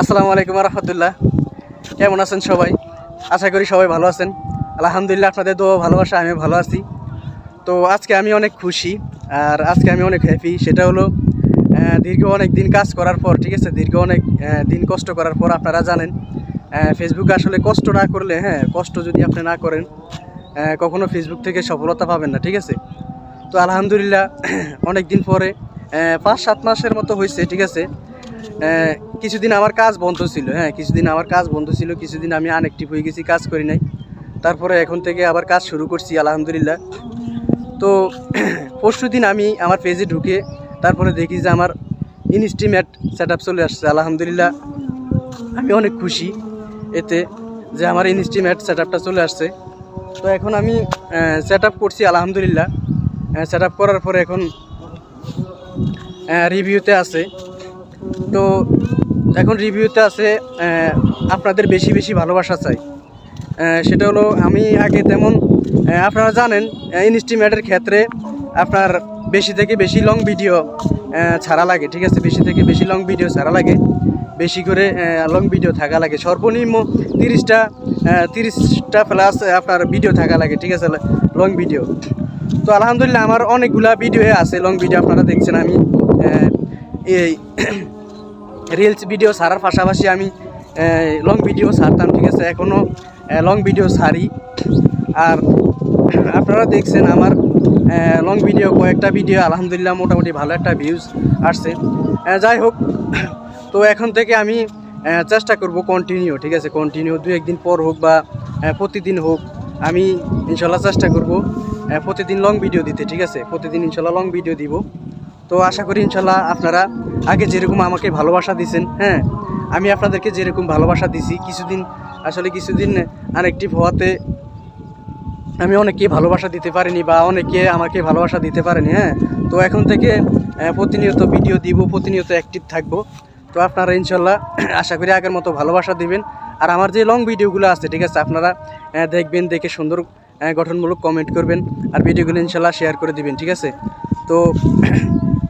আসসালামু আলাইকুম রহমতুল্লাহ। কেমন আছেন সবাই? আশা করি সবাই ভালো আছেন। আলহামদুলিল্লাহ আপনাদের তো ভালোবাসা আমি ভালো আছি। তো আজকে আমি অনেক খুশি আর আজকে আমি অনেক হ্যাপি সেটা হলো দীর্ঘ অনেক দিন কাজ করার পর, ঠিক আছে? দীর্ঘ অনেক দিন কষ্ট করার পর আপনারা জানেন ফেসবুকে আসলে কষ্ট না করলে হ্যাঁ কষ্ট যদি আপনি না করেন কখনো ফেসবুক থেকে সফলতা পাবেন না, ঠিক আছে? তো আলহামদুলিল্লাহ অনেক দিন পরে পাঁচ সাত মাসের মতো হয়েছে ঠিক আছে? কিছুদিন আমার কাজ বন্ধ ছিল হ্যাঁ কিছুদিন আমার কাজ বন্ধ ছিল, কিছুদিন আমি আনএক্টিভ হয়ে গেছি, কাজ করি নাই। তারপরে এখন থেকে আবার কাজ শুরু করছি, আলহামদুলিল্লাহ। তো পরশু দিন আমি আমার পেজে ঢুকে তারপরে দেখি যে আমার ইনস্টিমেট সেট আপ চলে আসছে, আলহামদুলিল্লাহ। আমি অনেক খুশি এতে যে আমার ইনস্টিমেট সেট আপটা চলে আসছে। তো এখন আমি সেট আপ করছি, আলহামদুলিল্লাহ। সেট আপ করার পরে এখন রিভিউতে আছে। তো এখন রিভিউতে আছে আপনাদের বেশি বেশি ভালোবাসা চাই। সেটা হলো আমি আগে তেমন আপনারা জানেন ইনস্টিমেটের ক্ষেত্রে আপনার বেশি থেকে বেশি লং ভিডিও ছাড়া লাগে, ঠিক আছে? বেশি থেকে বেশি লং ভিডিও ছাড়া লাগে। বেশি করে লং ভিডিও থাকা লাগে। সর্বনিম্ন তিরিশটা তিরিশটা প্লাস আপনার ভিডিও থাকা লাগে, ঠিক আছে? লং ভিডিও তো আলহামদুলিল্লাহ আমার অনেকগুলা ভিডিও আছে লং ভিডিও আপনারা দেখছেন আমি এই রিলস ভিডিও ছাড়ার পাশাপাশি আমি লং ভিডিও ছাড়তাম, ঠিক আছে? এখনও লং ভিডিও ছাড়ি। আর আপনারা দেখছেন আমার লং ভিডিও কয়েকটা ভিডিও আলহামদুলিল্লাহ মোটামুটি ভালো একটা ভিউজ আসছে। যাই হোক, তো এখন থেকে আমি চেষ্টা করব কন্টিনিউ ঠিক আছে? কন্টিনিউ দু একদিন পর হোক বা প্রতিদিন হোক, আমি ইনশাল্লাহ চেষ্টা করব প্রতিদিন লং ভিডিও দিতে, ঠিক আছে? প্রতিদিন ইনশাল্লাহ লং ভিডিও দিব। তো আশা করি ইনশাল্লাহ আপনারা আগে যেরকম আমাকে ভালোবাসা দিয়েছেন হ্যাঁ আমি আপনাদেরকে যেরকম ভালোবাসা দিছি, কিছুদিন, আসলে কিছুদিন আনএক্টিভ হওয়াতে আমি অনেককে ভালোবাসা দিতে পারিনি বা অনেকে আমাকে ভালোবাসা দিতে পারেনি হ্যাঁ তো এখন থেকে প্রতিনিয়ত ভিডিও দিব, প্রতিনিয়ত অ্যাক্টিভ থাকব। তো আপনারা ইনশাল্লাহ আশা করি আগের মতো ভালোবাসা দিবেন। আর আমার যে লং ভিডিওগুলো আছে, ঠিক আছে, আপনারা দেখবেন, দেখে সুন্দর গঠনমূলক কমেন্ট করবেন। আর ভিডিওগুলো ইনশাল্লাহ শেয়ার করে দিবেন, ঠিক আছে? তো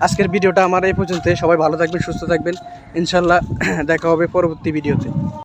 আজকের ভিডিওটা আমার এই পর্যন্ত সবাই ভালো থাকবেন, সুস্থ থাকবেন। ইনশাল্লাহ দেখা হবে পরবর্তী ভিডিওতে।